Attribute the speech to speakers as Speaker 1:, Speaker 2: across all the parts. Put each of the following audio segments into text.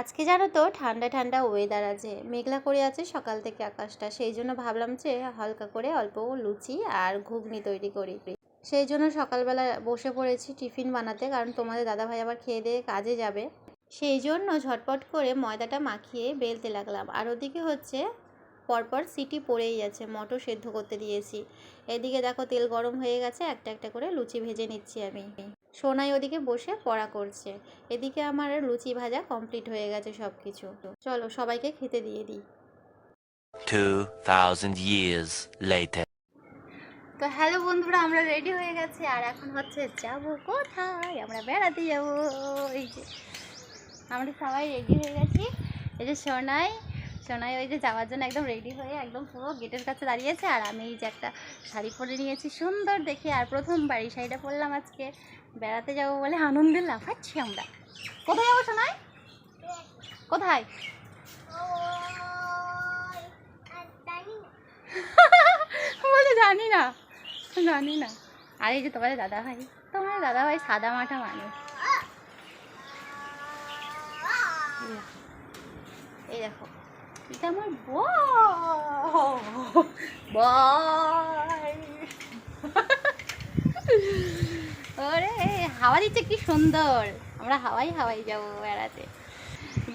Speaker 1: আজকে জানো তো ঠান্ডা ঠান্ডা ওয়েদার আছে। মেঘলা করে আছে সকাল থেকে আকাশটা। সেই জন্য ভাবলাম যে হালকা করে অল্প লুচি আর ঘুগনি তৈরি করি। সেই জন্য সকালবেলা বসে পড়েছি টিফিন বানাতে, কারণ তোমাদের দাদাভাই আবার খেয়ে দিয়ে কাজে যাবে। সেই জন্য ঝটপট করে ময়দাটা মাখিয়ে বেলতে লাগলাম। আর ওদিকে হচ্ছে পরপর সিটি পড়েই যাচ্ছে, মটর সেদ্ধ করতে দিয়েছি। এদিকে দেখো তেল গরম হয়ে গেছে, একটা একটা করে লুচি ভেজে নিচ্ছি আমি। সোনাই ওদিকে বসে পড়া করছে। এদিকে আমার লুচি ভাজা কমপ্লিট হয়ে গেছে সব কিছু চলো সবাইকে খেতে দিয়ে দিই।
Speaker 2: 2000 years
Speaker 1: তো হ্যালো বন্ধুরা আমরা রেডি হয়ে গেছি। আর এখন হচ্ছে যাব কোথায়? আমরা বেড়াতে যাব। এই যে আমরা সবাই রেডি হয়ে গেছি। এই যে সোনাই সোনাই ওই যে যাওয়ার জন্য একদম রেডি হয়ে একদম পুরো গেটের কাছে দাঁড়িয়েছে। আর আমি এই যে একটা শাড়ি পরে নিয়েছি সুন্দর দেখে। আর প্রথমবার এই শাড়িটা পরলাম আজকে। বেড়াতে যাব বলে আনন্দে লাফাচ্ছি আমরা। কোথায় যাব সোনাই? কোথায়? বলে জানি না জানি না। আর এই যে তোমাদের দাদা ভাই তোমার দাদা ভাই সাদা মাটা মানুষ। এই দেখো, এটা আমার ওরে হাওয়া দিচ্ছে কি সুন্দর। আমরা হাওয়াই হাওয়াই যাব বেড়াতে।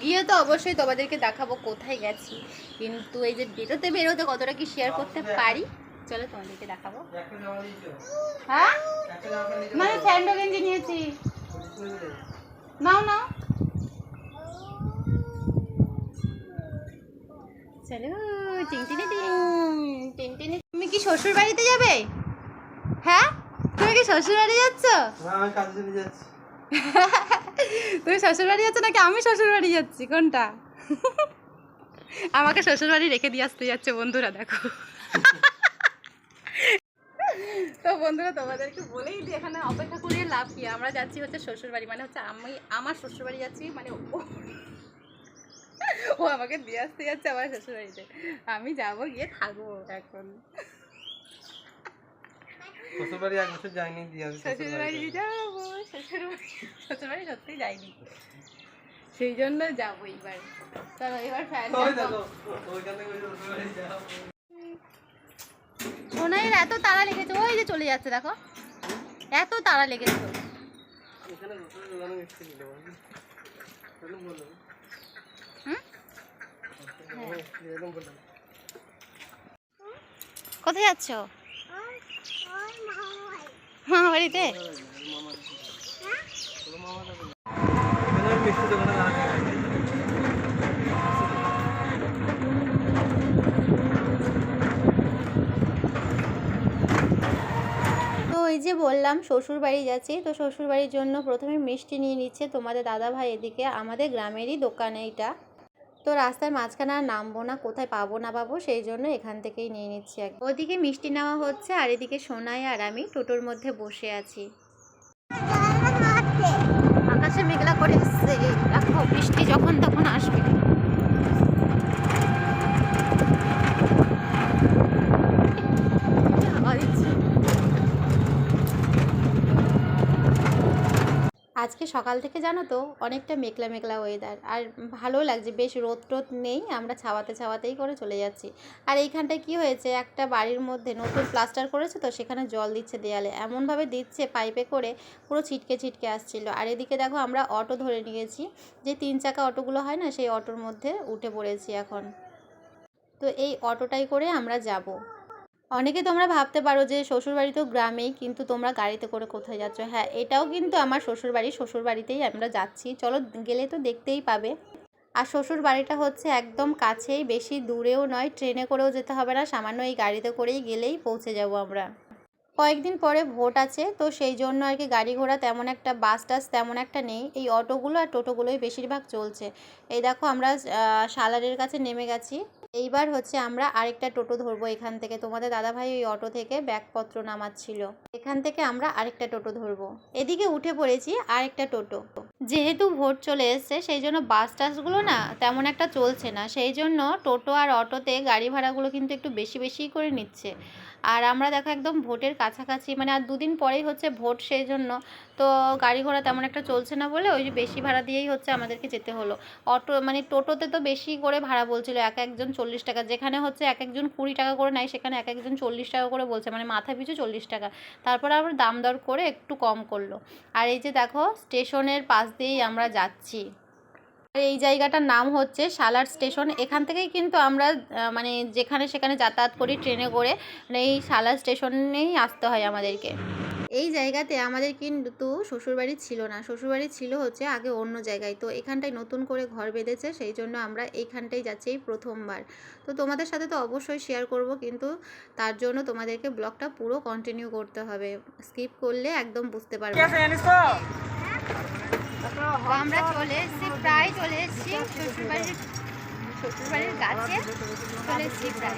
Speaker 1: গিয়ে তো অবশ্যই তোমাদেরকে দেখাবো কোথায় গেছি। কিন্তু এই যে বেরোতে বেরোতে কতটা কি শেয়ার করতে পারি? চলো তোমাদেরকে দেখাবো। হ্যাঁ? না স্যান্ডো গেঞ্জি নিয়েছি। নাও নাও। চলো টিন টিনটিনি। তুমি কি শ্বশুর বাড়িতে যাবে? হ্যাঁ? শ্বশুর বাড়ি যাচ্ছ। তুমি শ্বশুর বাড়ি যাচ্ছ নাকি আমি শ্বশুর বাড়ি যাচ্ছি? কোনটা? আমাকে শ্বশুর বাড়ি রেখে দিয়ে আসতে যাচ্ছে বন্ধুরা দেখো। তো বন্ধুরা তোমাদেরকে বলেই দিই এখানে অপেক্ষা করে লাভ কি? আমরা যাচ্ছি হচ্ছে শ্বশুর বাড়ি মানে হচ্ছে আমি আমার শ্বশুর বাড়ি যাচ্ছি মানে ও ও আমাকে দিয়ে আসতে যাচ্ছে আমার শ্বশুর বাড়িতে আমি যাব গিয়ে থাকব এখন।
Speaker 3: শ্বশুর বাড়ি এক বছর যাইনি দিয়ে
Speaker 1: শ্বশুর বাড়ি যাব শ্বশুর বাড়ি শ্বশুর বাড়ি সত্যি যাইনি সেই জন্য যাব এবার। চলো এবার সোনাইয়ের এত তাড়া লেগেছে ওই যে চলে যাচ্ছে দেখো। এত তাড়া লেগেছে। হুম? কোথায় যাচ্ছ? মামা বাড়িতে তো এই যে বললাম, শ্বশুর বাড়ি যাচ্ছি। তো শ্বশুর বাড়ির জন্য প্রথমে মিষ্টি নিয়ে নিচ্ছে তোমাদের দাদা ভাই এদিকে। আমাদের গ্রামেরই দোকান এইটা। তো রাস্তার মাঝখানে আর নামবো না, কোথায় পাবো না পাবো সেই জন্য এখান থেকেই নিয়ে নিচ্ছি এক ওদিকে মিষ্টি নেওয়া হচ্ছে আর এদিকে সোনাই আর আমি টোটোর মধ্যে বসে আছি। আকাশে মেঘলা করে এসছে দেখো বৃষ্টি যখন তখন আসবে। আজকে সকাল থেকে জানো তো অনেকটা মেঘলা মেঘলা ওয়েদার আর ভালো লাগছে, বেশ রোদ টোদ নেই, আমরা ছাওয়াতে ছাওয়াতেই করে চলে যাচ্ছি। আর এইখানটায় কি হয়েছে, একটা বাড়ির মধ্যে নতুন প্লাস্টার করেছে তো সেখানে জল দিচ্ছে দেয়ালে, এমনভাবে দিচ্ছে পাইপে করে পুরো ছিটকে ছিটকে আসছিল। আর এদিকে দেখো আমরা অটো ধরে নিয়েছি, যে তিন চাকা অটোগুলো হয় না, সেই অটোর মধ্যে উঠে পড়েছি এখন। তো এই অটোটাই করে আমরা যাব। অনেকে তোমরা ভাবতে পারো যে শ্বশুরবাড়ি তো গ্রামেই, কিন্তু তোমরা গাড়িতে করে কোথায় যাচ্ছ? হ্যাঁ এটাও কিন্তু আমার শ্বশুরবাড়ি, শ্বশুরবাড়িতেই আমরা যাচ্ছি। চলো গেলে তো দেখতেই পাবে। আর শ্বশুর বাড়িটা হচ্ছে একদম কাছেই, বেশি দূরেও নয়, ট্রেনে করেও যেতে হবে না, সামান্য এই গাড়িতে করেই গেলেই পৌঁছে যাব আমরা। কয়েকদিন পরে ভোট আছে, তো সেই জন্য আর কি গাড়ি ঘোড়া তেমন একটা, বাস টাস তেমন একটা নেই। এই অটোগুলো আর টোটোগুলোই বেশিরভাগ চলছে। এই দেখো আমরা সালারের কাছে নেমে গেছি। এইবার হচ্ছে আমরা আরেকটা টোটো ধরবো এখান থেকে। তোমাদের দাদাভাই ওই অটো থেকে ব্যাগপত্র নামাচ্ছিল। এখান থেকে আমরা আরেকটা টোটো ধরবো। এদিকে উঠে পড়েছি আরেকটা টোটো। যেহেতু ভোট চলে এসছে, সেই জন্য বাস টাসগুলো না তেমন একটা চলছে না। সেই জন্য টোটো আর অটোতে গাড়ি ভাড়াগুলো কিন্তু একটু বেশি বেশি করে নিচ্ছে। আর আমরা দেখো একদম ভোটের কাছাকাছি মানে আর দুদিন পরেই হচ্ছে ভোট সেই জন্য তো গাড়ি ঘোড়া তেমন একটা চলছে না বলে ওই যে বেশি ভাড়া দিয়েই হচ্ছে আমাদেরকে যেতে হলো। অটো মানে টোটোতে তো বেশি করে ভাড়া বলছিল, এক একজন চল্লিশ টাকা। যেখানে হচ্ছে এক একজন কুড়ি টাকা করে নেয়, সেখানে এক একজন চল্লিশ টাকা করে বলছে মানে মাথা পিছু চল্লিশ টাকা। তারপর আবার দাম দর করে একটু কম করল। আর এই যে দেখো, স্টেশনের পাশ দিয়েই আমরা যাচ্ছি। আর এই জায়গাটার নাম হচ্ছে সালার স্টেশন। এখান থেকেই কিন্তু আমরা মানে যেখানে সেখানে যাতায়াত করি ট্রেনে করে। মানে এই সালার স্টেশনেই আসতে হয় আমাদেরকে। এই জায়গাতে আমাদের কিন্তু শ্বশুরবাড়ি ছিল না। শ্বশুরবাড়ি ছিল হচ্ছে আগে অন্য জায়গায়। তো এখানটায় নতুন করে ঘর বেঁধেছে, সেই জন্য আমরা এইখানটাই যাচ্ছি এই প্রথমবার। তো তোমাদের সাথে তো অবশ্যই শেয়ার করব, কিন্তু তার জন্য তোমাদেরকে ব্লগটা পুরো কন্টিনিউ করতে হবে। স্কিপ করলে একদম বুঝতে পারবে। তো আমরা চলে এসেছি প্রায় চলে এসেছি শ্বশুরবাড়ির শ্বশুরবাড়ির কাছে চলে এসেছি প্রায়।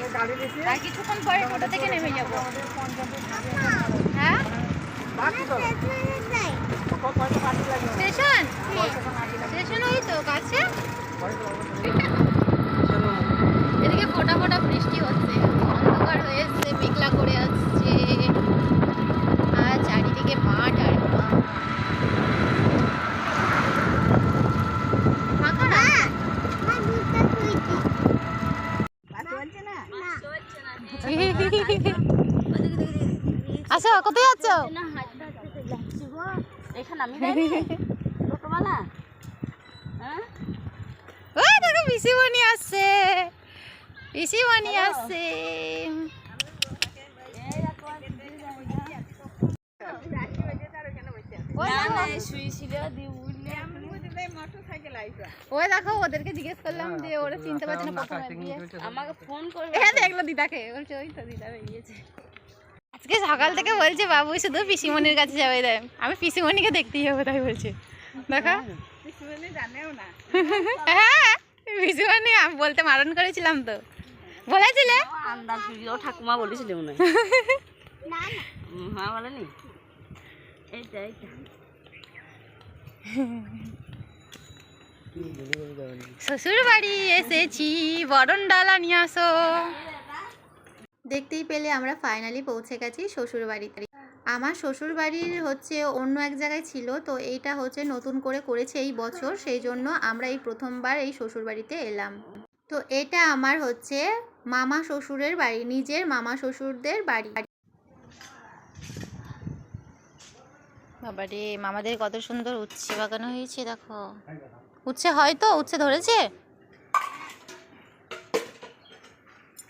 Speaker 1: আর কিছুক্ষণ পরে টোটো থেকে নেমে যাব। হ্যাঁ? স্টেশন। স্টেশন? ওই তো কাছে এদিকে ফোটা ফোটা বৃষ্টি হচ্ছে অন্ধকার হয়ে এসছে মেঘলা করে আসছে আর চারিদিকে মাঠ আর মাঠ। ফাঁকা না আসো কোথায় যাচ্ছ
Speaker 4: হ্যাঁ?
Speaker 1: ওই দেখো পিসিমণি আসছে। পিসিমণি আসছে। ওই
Speaker 4: না
Speaker 1: দেখো, ওদেরকে জিজ্ঞেস করলাম যে ওরা চিনতে পারছে না
Speaker 4: আমাকে ফোন করে
Speaker 1: হ্যাঁ দেখল দিদাকে বলছে ওই তো দিদা বেরিয়েছে। আজকে সকাল থেকে বলছে বাবু শুধু পিসিমণির কাছে যাবে দেয় আমি পিসিমণিকে দেখতেই যাব তাই বলছে। দেখো? হ্যাঁ পিসিমণি আমি বলতে মারণ করেছিলাম তো। বলেছিলে?
Speaker 4: ঠাকুমা বলেছিল মনে হ্যাঁ। বলেনি?
Speaker 1: শ্বশুর বাড়ি এসেছি বরণ ডালা নিয়ে আসো। দেখতেই পেলে আমরা ফাইনালি পৌঁছে গেছি শ্বশুর বাড়িতে আমার শ্বশুরবাড়ির হচ্ছে অন্য এক জায়গায় ছিল, তো এইটা হচ্ছে নতুন করে করেছে এই বছর, সেই জন্য আমরা এই প্রথমবার এই শ্বশুরবাড়িতে এলাম। তো এটা আমার হচ্ছে মামা শ্বশুরের বাড়ি, নিজের মামা শ্বশুরদের বাড়ি। বাবা রে মামাদের কত সুন্দর উচ্ছে বাগানো হয়েছে, দেখো। উচ্ছে হয় তো? উচ্ছে ধরেছে?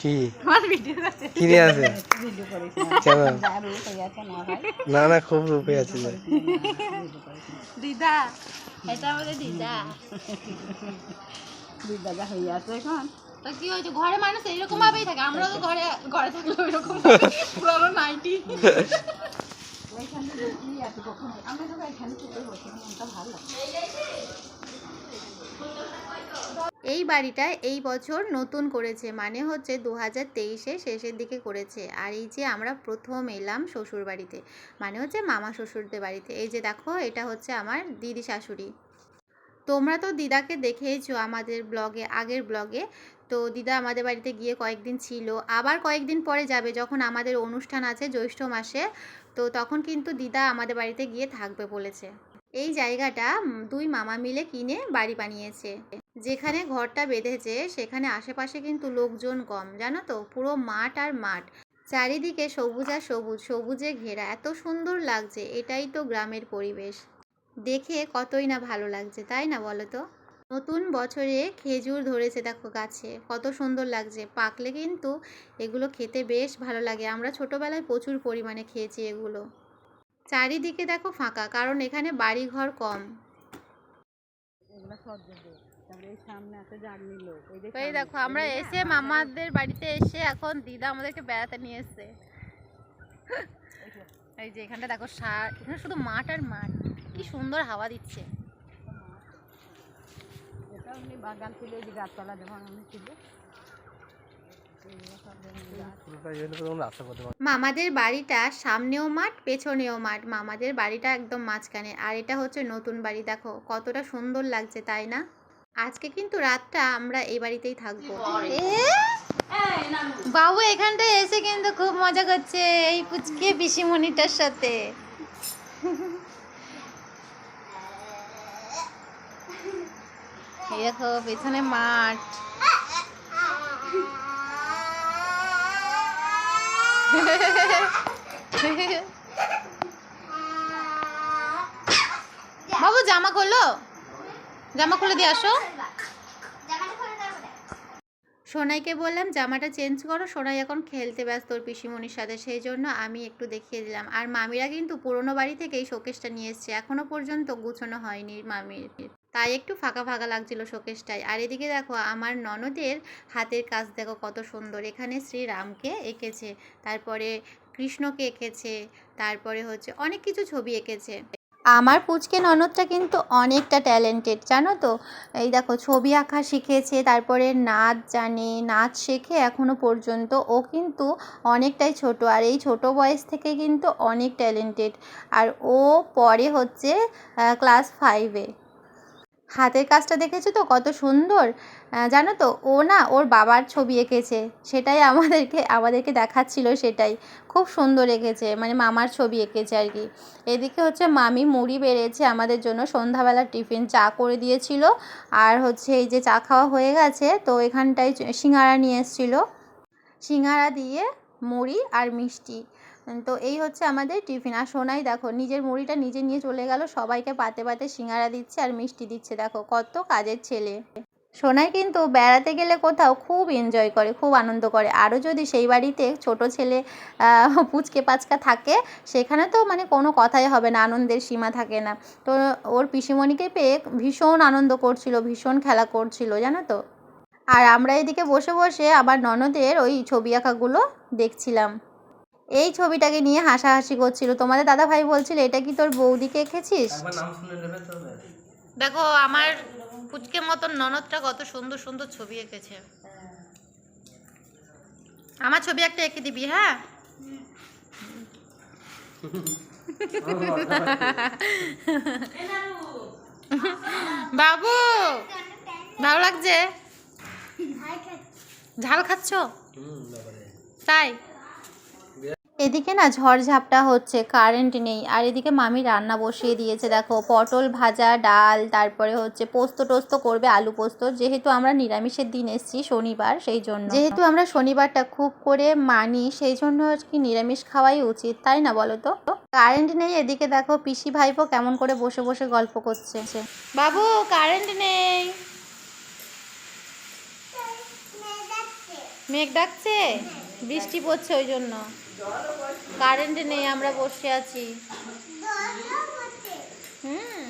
Speaker 3: কি? কিনে আছে কেন না। না খুব রূপে আছে
Speaker 1: দিদা এটা আমাদের দিদা।
Speaker 4: দাদা হয়ে আছে এখন।
Speaker 1: তা কি হয়েছে? ঘরে মানুষ এইরকম ভাবেই থাকে। আমরাও তো ঘরে ঘরে থাকলে ওইরকম। পুরো নাইটি। এই বাড়িটা এই বছর নতুন করেছে মানে হচ্ছে দু হাজার তেইশে শেষের দিকে করেছে। আর এই যে আমরা প্রথম এলাম শ্বশুর বাড়িতে মানে হচ্ছে মামা শ্বশুরদের বাড়িতে। এই যে দেখো, এটা হচ্ছে আমার দিদি শাশুড়ি। তোমরা তো দিদাকে দেখেইছো আমাদের ব্লগে, আগের ব্লগে। তো দিদা আমাদের বাড়িতে গিয়ে কয়েকদিন ছিল। আবার কয়েকদিন পরে যাবে যখন আমাদের অনুষ্ঠান আছে জ্যৈষ্ঠ মাসে। তো তখন কিন্তু দিদা আমাদের বাড়িতে গিয়ে থাকবে বলেছে। এই জায়গাটা দুই মামা মিলে কিনে বাড়ি বানিয়েছে। যেখানে ঘরটা বেঁধেছে, সেখানে আশেপাশে কিন্তু লোকজন কম, জানো তো? পুরো মাঠ আর মাঠ। চারিদিকে সবুজ আর সবুজ, সবুজে ঘেরা। এত সুন্দর লাগছে, এটাই তো গ্রামের পরিবেশ। দেখে কতই না ভালো লাগছে, তাই না বলো তো? নতুন বছরে খেজুর ধরেছে, দেখো গাছে। কত সুন্দর লাগছে। পাকলে কিন্তু এগুলো খেতে বেশ ভালো লাগে। আমরা ছোটোবেলায় প্রচুর পরিমাণে খেয়েছি এগুলো। চারিদিকে দেখো ফাঁকা, কারণ এখানে বাড়ি ঘর কম
Speaker 4: ওই
Speaker 1: দেখো আমরা এসে মামাদের বাড়িতে এসে এখন দিদা আমাদেরকে বেড়াতে নিয়ে এসছে। এই যে এখানটা দেখো সার এখানে শুধু মাঠ আর মাঠ কি সুন্দর হাওয়া দিচ্ছে।
Speaker 4: বাগান ছিল যে গাছপালা আমি ছিল
Speaker 1: মামাদের বাড়িটা সামনেও মাঠ পেছনেও মাঠ মামাদের বাড়িটা একদম মাঝখানে। আর এটা হচ্ছে নতুন বাড়ি দেখো কতটা সুন্দর লাগছে তাই না? আজকে কিন্তু রাতটা আমরা এই বাড়িতেই থাকব। বাবু এখানটায় এসে কিন্তু খুব মজা করছে এই পুচকে পিসিমণিটার সাথে। দেখো পেছনে মাঠ। বাবু জামা খোলো। জামা খুলে দিয়ে আসো। সোনাইকে বললাম জামাটা চেঞ্জ করো সোনাই এখন খেলতে ব্যস্ত ওর পিসিমণির সাথে সেই জন্য আমি একটু দেখিয়ে দিলাম। আর মামিরা কিন্তু পুরোনো বাড়ি থেকে এই শোকেসটা নিয়ে এসছে এখনও পর্যন্ত গুছানো হয়নি মামির। তাই একটু ফাঁকা ফাঁকা লাগছিল শোকেসটায় আর এদিকে দেখো আমার ননদের হাতের কাজ দেখো কত সুন্দর। এখানে শ্রীরামকে এঁকেছে তারপরে কৃষ্ণকে এঁকেছে তারপরে হচ্ছে অনেক কিছু ছবি এঁকেছে। আমার পুচকে ননদটা কিন্তু অনেকটা ট্যালেন্টেড জানো তো? এই দেখো, ছবি আঁকা শিখেছে, তারপরে নাচ জানে, নাচ শেখে এখনও পর্যন্ত। ও কিন্তু অনেকটাই ছোট, আর এই ছোট বয়স থেকে কিন্তু অনেক ট্যালেন্টেড আর ও পরে হচ্ছে ক্লাস ফাইভে হাতের কাজটা দেখেছ তো? কত সুন্দর। জানো তো, ও না ওর বাবার ছবি এঁকেছে। সেটাই আমাদেরকে আমাদেরকে দেখাচ্ছিল সেটাই। খুব সুন্দর এঁকেছে মানে মামার ছবি এঁকেছে আর কি। এদিকে হচ্ছে মামি মুড়ি বেড়েছে আমাদের জন্য। সন্ধ্যাবেলার টিফিন চা করে দিয়েছিল। আর হচ্ছে এই যে চা খাওয়া হয়ে গেছে, তো এখানটায় সিঙ্গারা নিয়ে এসেছিল। সিঙ্গারা দিয়ে মুড়ি আর মিষ্টি। তো এই হচ্ছে আমাদের টিফিন। আর সোনাই, দেখো, নিজের মুড়িটা নিজে নিয়ে চলে গেল, সবাইকে পাতে পাতে সিঙ্গারা দিচ্ছে আর মিষ্টি দিচ্ছে, দেখো, কত কাজের ছেলে। সোনাই কিন্তু বেড়াতে গেলে কোথাও খুব এনজয় করে, খুব আনন্দ করে। আরও যদি সেই বাড়িতে ছোট ছেলে পুচকে পাচকা থাকে, সেখানে তো মানে কোনো কথাই হবে না, আনন্দের সীমা থাকে না। তো ওর পিসিমণিকে পেয়ে ভীষণ আনন্দ করছিল, ভীষণ খেলা করছিল, জানো তো? আর আমরা এদিকে বসে বসে আবার ননদের ওই ছবি আঁকাগুলো দেখছিলাম। এই ছবিটাকে নিয়ে হাসাহাসি করছিল। তোমাদের দাদা ভাই বলছিল এটা কি তোর বৌদিকে এঁকেছিস?
Speaker 3: একবার নাম শুনে নেবে তো।
Speaker 1: দেখো আমার পুচকে মতন ননদটা কত সুন্দর সুন্দর ছবি এঁকেছে। আমার ছবি একটা এঁকে দিবি হ্যাঁ? বাবু ভালো লাগছে? ঝাল খাচ্ছ? তাই? এদিকে না ঝড়ঝাপটা হচ্ছে কারেন্ট নেই। আর এদিকে মামি রান্না বসিয়ে দিয়েছে। দেখো, পটল ভাজা, ডাল, তারপরে হচ্ছে পোস্ত টোস্ত করবে আলু পোস্ত। যেহেতু আমরা নিরামিষের দিন এসেছি, শনিবার, সেই জন্য। যেহেতু আমরা শনিবারটা খুব করে মানি, সেই জন্য কি নিরামিষ খাওয়াই উচিত, তাই না বলো তো? কারেন্ট নেই, এদিকে দেখো পিসি ভাইপো কেমন করে বসে বসে গল্প করছে। বাবু কারেন্ট নেই। মেঘ ডাকছে। বৃষ্টি পড়ছে ওই জন্য। কারেন্ট নেই আমরা বসে আছি। হুম।